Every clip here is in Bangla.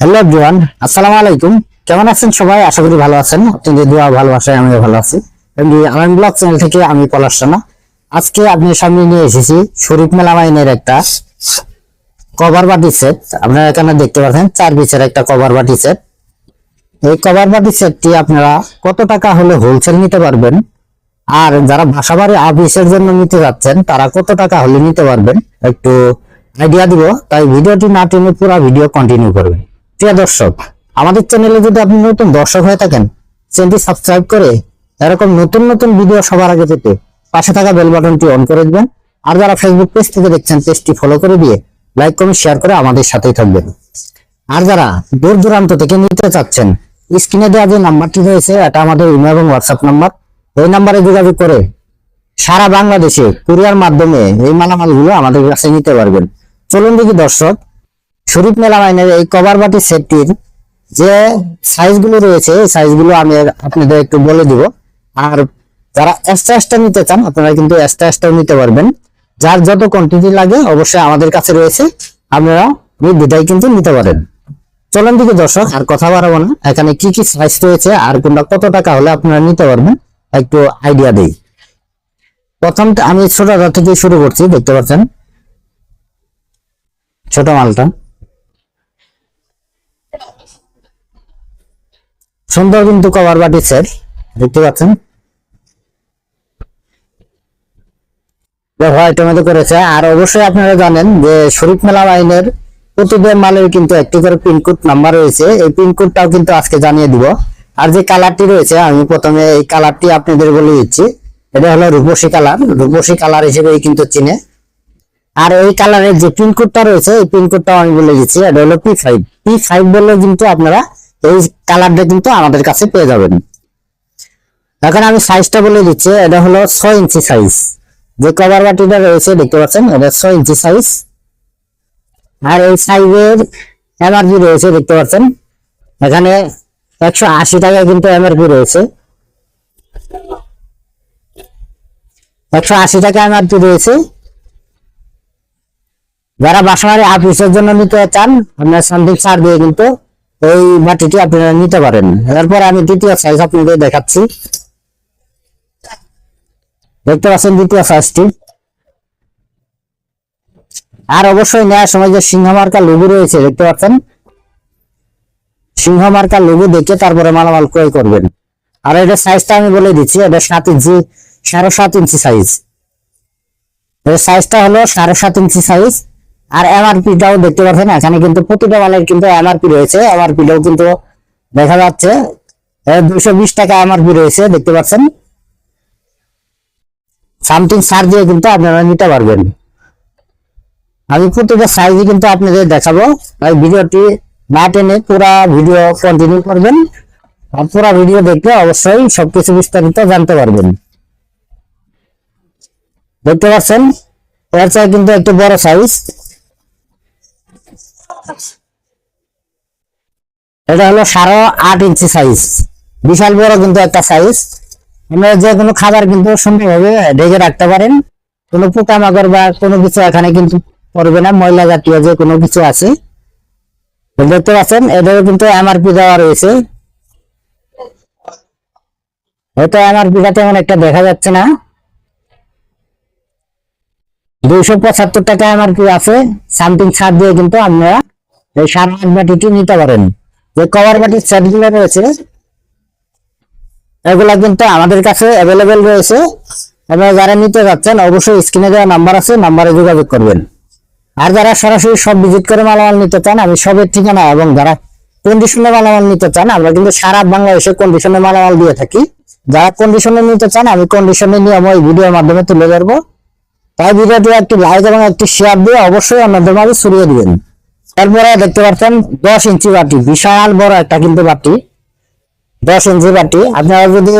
হ্যালো এভরিওয়ান আসসালামু আলাইকুম। কেমন আছেন সবাই? আশা করি ভালো আছেন। আপনাদের দোয়া ভালোবাসায় আমিও ভালো আছি। আলাম ব্লগ চ্যানেল থেকে আমি পলাশ রানা। আজকে আপনার সামনে নিয়ে এসেছি শরীফ মেলামাইনের একটা কভার বাটি সেট আপনারা এখানে দেখতে পাচ্ছেন, চার পিসের একটা কভার বাটি সেট এই কভার বাটি সেটটি আপনারা কত টাকা হলে হোলসেল নিতে পারবেন? আর যারা বাসাবাড়ি অফিসের জন্য নিতে যাচ্ছেন, তারা কত টাকা হলে নিতে পারবেন? একটু আইডিয়া দিব। তাই ভিডিওটি না টেনে পুরো ভিডিও কন্টিনিউ করবেন। প্রিয় দর্শক, আমাদের চ্যানেলে যদি আপনি নতুন দর্শক হয়ে থাকেন, চ্যানেলটি সাবস্ক্রাইব করে এরকম নতুন নতুন ভিডিও সবার আগে পেতে পাশে থাকা বেল বাটনটি অন করে দিবেন। আর যারা ফেসবুক পেজ থেকে দেখছেন পেজটি ফলো করে দিয়ে লাইক কমেন্ট শেয়ার করে আমাদের সাথেই থাকবেন। আর যারা দূর দূরান্ত থেকে নিতে চাচ্ছেন, স্ক্রিনে দেওয়া যে নাম্বারটি রয়েছে, এটা আমাদের ইমেল এবং হোয়াটসঅ্যাপ নাম্বার। এই নাম্বারে যোগাযোগ করে সারা বাংলাদেশে কুরিয়ার মাধ্যমে এই মালামালগুলো আমাদের কাছে নিতে পারবেন। চলুন দেখি দর্শক শরীফ মেলামাইনের এই কভার বাটি সেটটির যে সাইজগুলো রয়েছে, এই সাইজগুলো আমি আপনাদের একটু বলে দিব। আর যারা এক্সট্রা এক্সট্রা নিতে চান, আপনারা কিন্তু এক্সট্রা এক্সট্রা নিতে পারবেন। যার যত কোয়ান্টিটি লাগে, অবশ্যই আমাদের কাছে রয়েছে। আপনারা নির্দ্বিধায় কিন্তু নিতে পারেন। চলুন দিকে দর্শক, আর কথা বাড়াবো না। এখানে কি কি সাইজ রয়েছে, আর কোনটা কত টাকা হলে আপনারা নিতে পারবেন, একটু আইডিয়া দেই। প্রথম আমি ছোটটা থেকে শুরু করছি, দেখতে পাচ্ছেন? ছোট মালটা। সুন্দর কিন্তু কভার বাটি সেট, দেখতে পাচ্ছেন। হোয়াইট মধ্যে করেছে। আর অবশ্যই আপনারা জানেন যে শরীফ মেলা আইনের প্রতিটা মালের কিন্তু একটি করে পিনকোড নাম্বার রয়েছে। এই পিনকোডটাও কিন্তু আজকে জানিয়ে দিব। আর যে কালারটি রয়েছে, আমি প্রথমে এই কালারটি আপনাদের বলে দিচ্ছি। এটা হলো রূপসী কালার রূপসী কালার হিসেবে কিন্তু চিনে। আর এই কালারের যে পিনকোডটা রয়েছে, এই পিনকোডটাও আমি বলে দিচ্ছি। এটা হলো পি ফাইভ পি ফাইভ বললে কিন্তু আপনারা এই কালারটা কিন্তু আমাদের কাছে পেয়ে যাবেন। এখন আমি সাইজটা বলে দিচ্ছি, এটা হলো ছয় ইঞ্চি সাইজ যে কভার বাটিটা রয়েছে, দেখতে পাচ্ছেন, এটা ছয় ইঞ্চি সাইজ আর এই সাইজের এমআরপি রয়েছে, দেখতে পাচ্ছেন। এখানে একশো আশি টাকা কিন্তু এমআরপি রয়েছে। একশো আশি টাকা এমআরপি রয়েছে। যারা বাসাবাড়ি অফিসের জন্য নিতে চান, আপনার সামথিং ছাড় দিয়ে কিন্তু এই মাটিটি আপনারা নিতে পারেন। এরপর আমি দ্বিতীয় সাইজ আপনাদের দেখাচ্ছি। দেখতে পাচ্ছেন দ্বিতীয় সাইজটি আর অবশ্যই নেওয়ার সময় যে সিংহ মার্কা লঘু রয়েছে, দেখতে পাচ্ছেন? সিংহ মার্কা লঘু দেখে তারপরে মালামাল ক্রয় করবেন। আর এটা সাইজটা আমি বলে দিচ্ছি, এটা সাত ইঞ্চি, সাড়ে সাত ইঞ্চি সাইজ এর সাইজটা হলো সাড়ে সাত ইঞ্চি সাইজ আর এমআরপিটাও দেখতে পাচ্ছেন, এখানে কিন্তু প্রতিটা মালের কিন্তু এমআরপি রয়েছে। এমআরপি এমআরপিটাও কিন্তু দেখা যাচ্ছে দুশো বিশ টাকা এমআরপি রয়েছে, দেখতে পাচ্ছেন। সামথিং সার দিয়ে কিন্তু আপনারা নিতে পারবেন। আমি প্রতিটা সাইজে কিন্তু আপনাদের দেখাবো। তাই ভিডিওটি না টেনে পুরা ভিডিও কন্টিনিউ করবেন। আর পুরা ভিডিও দেখলে অবশ্যই সবকিছু বিস্তারিত জানতে পারবেন। দেখতে পাচ্ছেন, এর চাই কিন্তু একটু বড় সাইজ এটা হলো সাড়ে আট ইঞ্চি সাইজ বিশাল বড় কিন্তু একটা সাইজ আপনারা যে কোনো খাবার কিন্তু সুন্দরভাবে ঢেকে রাখতে পারেন। কোনো পোকামাকড় বা কোনো কিছু এখানে কিন্তু পড়বে না, ময়লা জাতীয় যে কোনো কিছু আছে। দেখতে পাচ্ছেন কিন্তু এমআরপি দেওয়া রয়েছে। হয়তো এমআরপিটা তেমন একটা দেখা যাচ্ছে না। দুইশো পঁচাত্তর টাকা এমআরপি আছে। সামথিং ছাড় দিয়ে কিন্তু আপনারা এই সার আট বাটিটি নিতে পারেন। যে কভার বাটির সেটগুলো রয়েছে, এগুলা কিন্তু আমাদের কাছে অ্যাভেলেবেল রয়েছে। আপনারা যারা নিতে যাচ্ছেন, অবশ্যই স্ক্রিনে দেওয়া নাম্বার আছে নাম্বারে যোগাযোগ করবেন। আর যারা সরাসরি সব ভিজিট করে মালামাল নিতে চান, আমি সবের ঠিকানা এবং যারা কন্ডিশনে মালামাল নিতে চান, আমরা কিন্তু সারা বাংলাদেশে কন্ডিশনে মালামাল দিয়ে থাকি। যারা কন্ডিশনে নিতে চান, আমি কন্ডিশনে নিয়ে ওই ভিডিওর মাধ্যমে তুলে ধরবো। তাই ভিডিওটি একটি লাইক এবং একটি শেয়ার দিয়ে অবশ্যই আপনাদের মাঝে ছড়িয়ে দিবেন। এরপরে দেখতে পাচ্ছেন দশ ইঞ্চি বাটি বিশাল বড় একটা কিন্তু বাটি দশ ইঞ্চি বাটি আপনারা যদি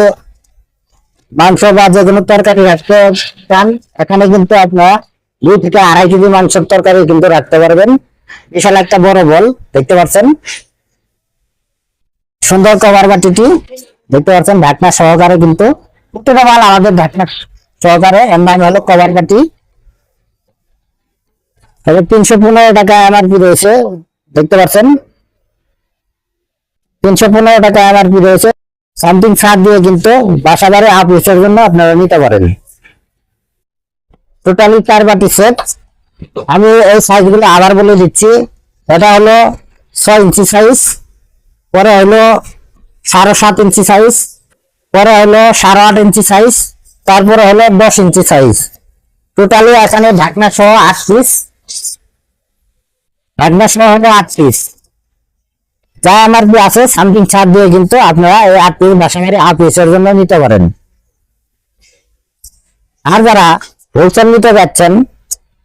মাংস বা যে কোনো তরকারি রাখতে চান, এখানে কিন্তু আপনারা দুই থেকে আড়াই কেজি মাংসের তরকারি কিন্তু রাখতে পারবেন। বিশাল একটা বড় বল, দেখতে পাচ্ছেন? সুন্দর কভার বাটিটি দেখতে পাচ্ছেন? ঢাকনা সহকারে কিন্তু, প্রত্যেকটা মাল আমাদের ঢাকনা সহকারে এর নাম হলো কভার বাটি তিনশো পনেরো টাকা এমআরপি রয়েছে? দেখতে তিনশো পনেরো টাকা এমআরপি রয়েছে? সামথিং দিয়ে কিন্তু জন্য আপনারা নিতে পারেন। টোটালি সেট আমি এই সাইজগুলো আবার বলে দিচ্ছি। এটা হলো ছয় ইঞ্চি সাইজ পরে হলো সাড়ে সাত ইঞ্চি সাইজ পরে হলো সাড়ে আট ইঞ্চি সাইজ তারপরে হলো দশ ইঞ্চি সাইজ টোটালি এখানে ঢাকনা সহ আট পিস ঢাকনা সহ হলো আট পিস। যা আমার আছে সামথিং ছাড় দিয়ে কিন্তু আপনারা এই আট পিস বাসা মেরে আট পিসের জন্য নিতে পারেন। আর যারা হোলসেল নিতে যাচ্ছেন,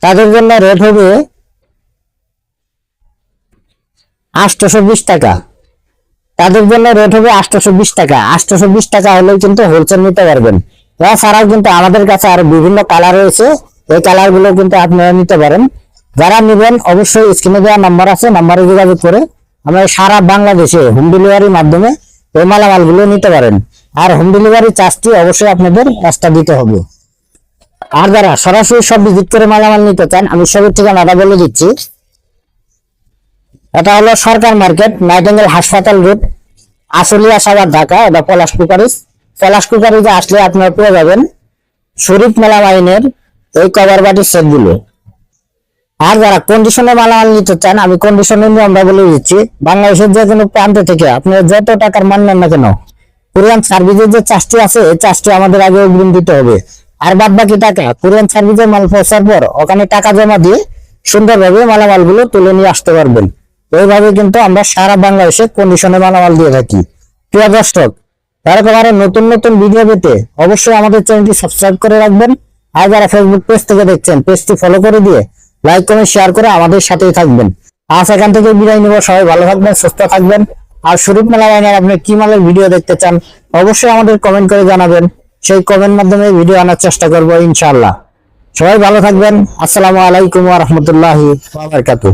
তাদের জন্য রেট হবে আটশোশো বিশ টাকা। তাদের জন্য রেট হবে আটশোশো বিশ টাকা। আটশোশো বিশ টাকা হলেও কিন্তু হোলসেল নিতে পারবেন। এছাড়াও কিন্তু আমাদের কাছে আরও বিভিন্ন কালার রয়েছে। এই কালারগুলো কিন্তু আপনারা নিতে পারেন। যারা নেবেন অবশ্যই স্ক্রিনে দেওয়া নাম্বার আছে নাম্বারে যোগাযোগ করে আমরা সারা বাংলাদেশে হোম ডেলিভারির মাধ্যমে এই মালামালগুলো নিতে পারেন। আর হোম ডেলিভারি চার্জটি অবশ্যই আপনাদের এক্সট্রা দিতে হবে। আর যারা সরাসরি সব ভিজিট করে মালামাল নিতে চান, আমি সবের ঠিকানাটা বলে দিচ্ছি। এটা হলো সরকার মার্কেট, নাইটেঙ্গেল হাসপাতাল রোড আসলিয়া সাবার ঢাকা, এটা পলাশ কুকারিস পলাশ কুকারিজে আসলে আপনারা পেয়ে যাবেন শরীফ মেলা মাইনের এই কভার বাটির সেটগুলো আর যারা কন্ডিশনে মালামাল নিতে চান, আমি কন্ডিশনের নিয়মটা বলে দিচ্ছি। বাংলাদেশের যে কোনো প্রান্ত থেকে আপনি যত টাকার মান নেন না কেন কোরিয়ান সার্ভিসের যে চার্জটি আছে, এই চার্জটি আমাদের আগে অগ্রিম দিতে হবে। আর বাদ বাকি টাকা কোরিয়ান সার্ভিসের মাল পৌঁছার পর ওখানে টাকা জমা দিয়ে সুন্দরভাবে মালামালগুলো তুলে নিয়ে আসতে পারবেন। এইভাবে কিন্তু আমরা সারা বাংলাদেশে কন্ডিশনে মালামাল দিয়ে থাকি। প্রিয় দর্শক এরকম নতুন নতুন ভিডিও পেতে অবশ্যই আমাদের চ্যানেলটি সাবস্ক্রাইব করে রাখবেন। আর যারা ফেসবুক পেজ থেকে দেখছেন পেজটি ফলো করে দিয়ে লাইক কমেন্ট শেয়ার করে আমাদের সাথেই থাকবেন। আজ এখান থেকে বিদায় নেব। সবাই ভালো থাকবেন, সুস্থ থাকবেন। আর শরীফ মেলা লাইনের আপনি কি মালের ভিডিও দেখতে চান, অবশ্যই আমাদের কমেন্ট করে জানাবেন। সেই কমেন্ট মাধ্যমে ভিডিও আনার চেষ্টা করব ইনশাআল্লাহ। সবাই ভালো থাকবেন। আসসালামু আলাইকুম রহমতুল্লাহ বাবরকাতু